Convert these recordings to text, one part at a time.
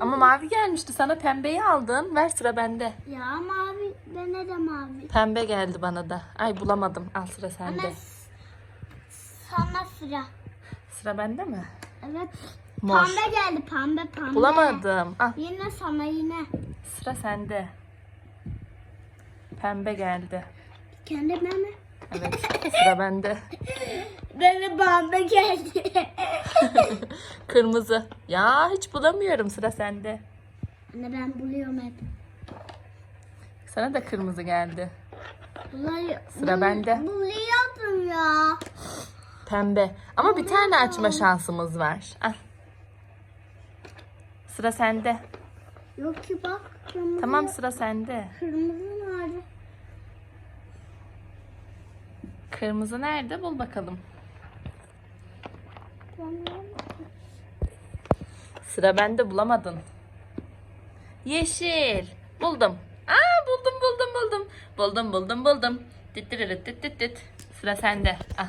Ama mavi gelmişti. Sana pembeyi aldın. Ver sıra bende. Ya mavi. Bana da mavi. Pembe geldi bana da. Ay bulamadım. Al sıra sende. Sana sıra. Sıra bende mi? Evet. Mor. Pembe geldi pembe pembe. Bulamadım. Al Yine sana yine. sıra sende. Pembe geldi. Kendime mi? Evet sıra bende. Bana pembe geldi. Kırmızı. Ya hiç bulamıyorum sıra sende. Anne ben buluyorum hep. Sana da kırmızı geldi. Buluyorum. Sıra bende. Buluyordum ya. Pembe. Ama bir tane açma şansımız var. Al. Sıra sende. Yok ki bak. Kırmızı. Tamam sıra sende. Kırmızı nerede? Kırmızı nerede? Bul bakalım. Tamam. Sıra bende bulamadın. Yeşil. Buldum. Aa buldum buldum buldum. Buldum buldum buldum. Dit dit dit dit dit. Sıra sende. Al.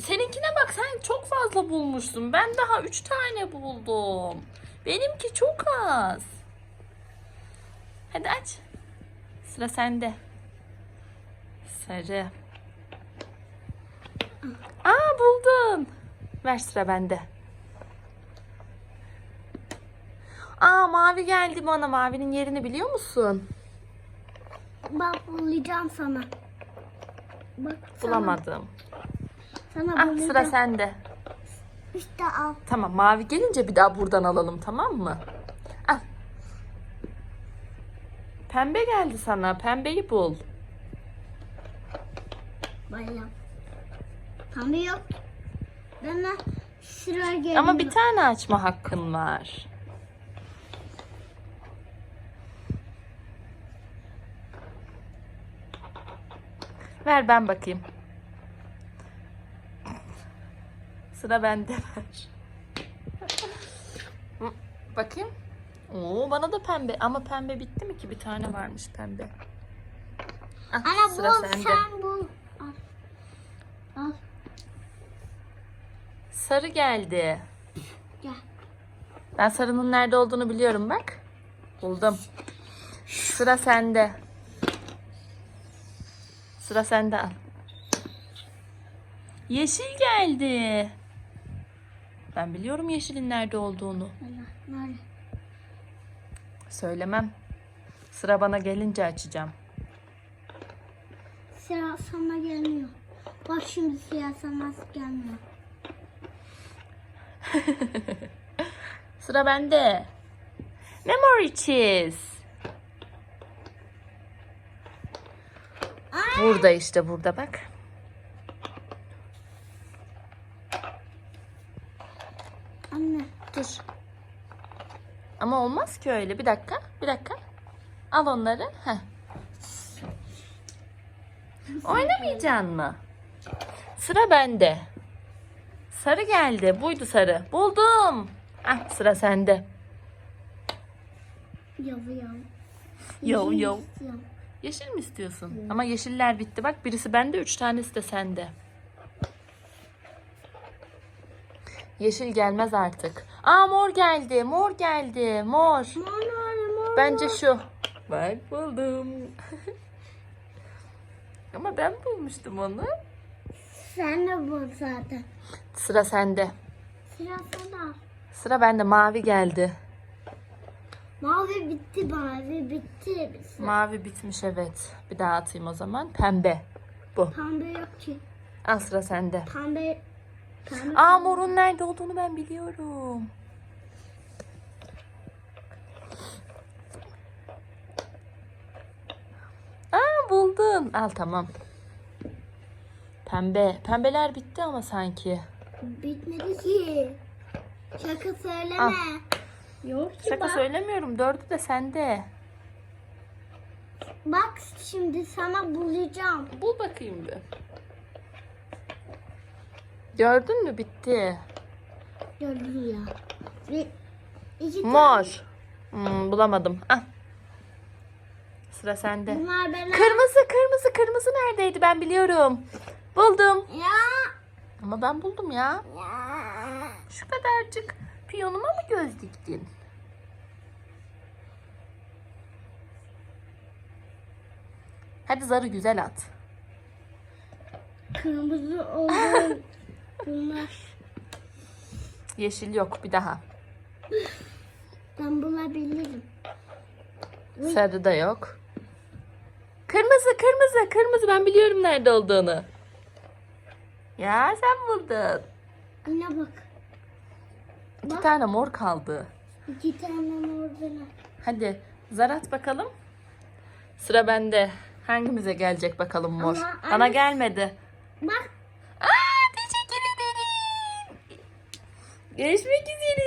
Seninkine bak sen çok fazla bulmuşsun. Ben daha üç tane buldum. Benimki çok az. Hadi aç. Sıra sende. Sarı. Aa buldun. Ver sıra bende. Aa mavi geldi bana. Mavinin yerini biliyor musun? Bak bulacağım sana. Bak sana, Bulamadım. sana Ah bulacağım. sıra sende. İşte al. Tamam mavi gelince bir daha buradan alalım tamam mı? Al. Pembe geldi sana. Pembeyi bul. Bayram. Pembe yok. Bana sıra geliyor. Ama bir tane açma hakkın var. Ver ben bakayım. Sıra bende ver. Bakayım. Oo bana da pembe ama pembe bitti mi ki bir tane varmış pembe. Ah, Ana sıra bul sende. sen bul. Al. Al. Sarı geldi. Gel. Ben sarının nerede olduğunu biliyorum bak. Buldum. Sıra sende. Sıra sende al. Yeşil geldi. Ben biliyorum yeşilin nerede olduğunu. Nerede? Söylemem. Sıra bana gelince açacağım. Sıra sana gelmiyor. Bak şimdi sıra sana gelmiyor. Sıra bende. Memory cheese. Burada işte burada bak. Anne. Dur. Ama olmaz ki öyle. Bir dakika. Bir dakika. Al onları. Heh. Oynamayacaksın mı? Sıra bende. Sarı geldi. Buydu sarı. Buldum. Ah sıra sende. Yavu yavu. Yo yo. Yeşil mi istiyorsun? Ama yeşiller bitti. Bak birisi bende, üç tanesi de sende. Yeşil gelmez artık. Aa mor geldi. Mor geldi. Mor. Mor mor mor. Bence şu. Bak buldum. Ama ben bulmuştum onu. Sen de bul zaten. Sıra sende. Sıra sana. Sıra bende. Mavi geldi. Mavi bitti mavi bitti. Mavi bitmiş evet. Bir daha atayım o zaman. Pembe. Bu. Pembe yok ki. Al sıra sende. Pembe. Pembe. Aa morun nerede olduğunu ben biliyorum. Aa buldun. Al tamam. Pembe. Pembeler bitti ama sanki. Bitmedi ki. Şaka söyleme. Al. Yok ki Şaka bak. söylemiyorum. Dördü de sende. Bak şimdi sana bulacağım. Bul bakayım bir. Gördün mü? Bitti. Gördün ya. Bir, iki tane. Mor. Hmm, bulamadım. Ah. Sıra sende. Bunlar benim. Kırmızı, kırmızı, kırmızı neredeydi ben biliyorum. Buldum. Ya. Ama ben buldum ya. Ya. Şu kadarcık Piyonuma mı göz diktin? Hadi zarı güzel at. Kırmızı olan bunlar. Yeşil yok bir daha. Ben bulabilirim. Sarı da yok. Kırmızı, kırmızı, kırmızı. Ben biliyorum nerede olduğunu. Ya sen buldun. Yine bak. İki Bak. tane mor kaldı. İki tane oradalar. Hadi zar at bakalım. Sıra bende. Hangimize gelecek bakalım mor? Ama Bana anne- gelmedi. Bak Aa, teşekkür ederim. Görüşmek üzere.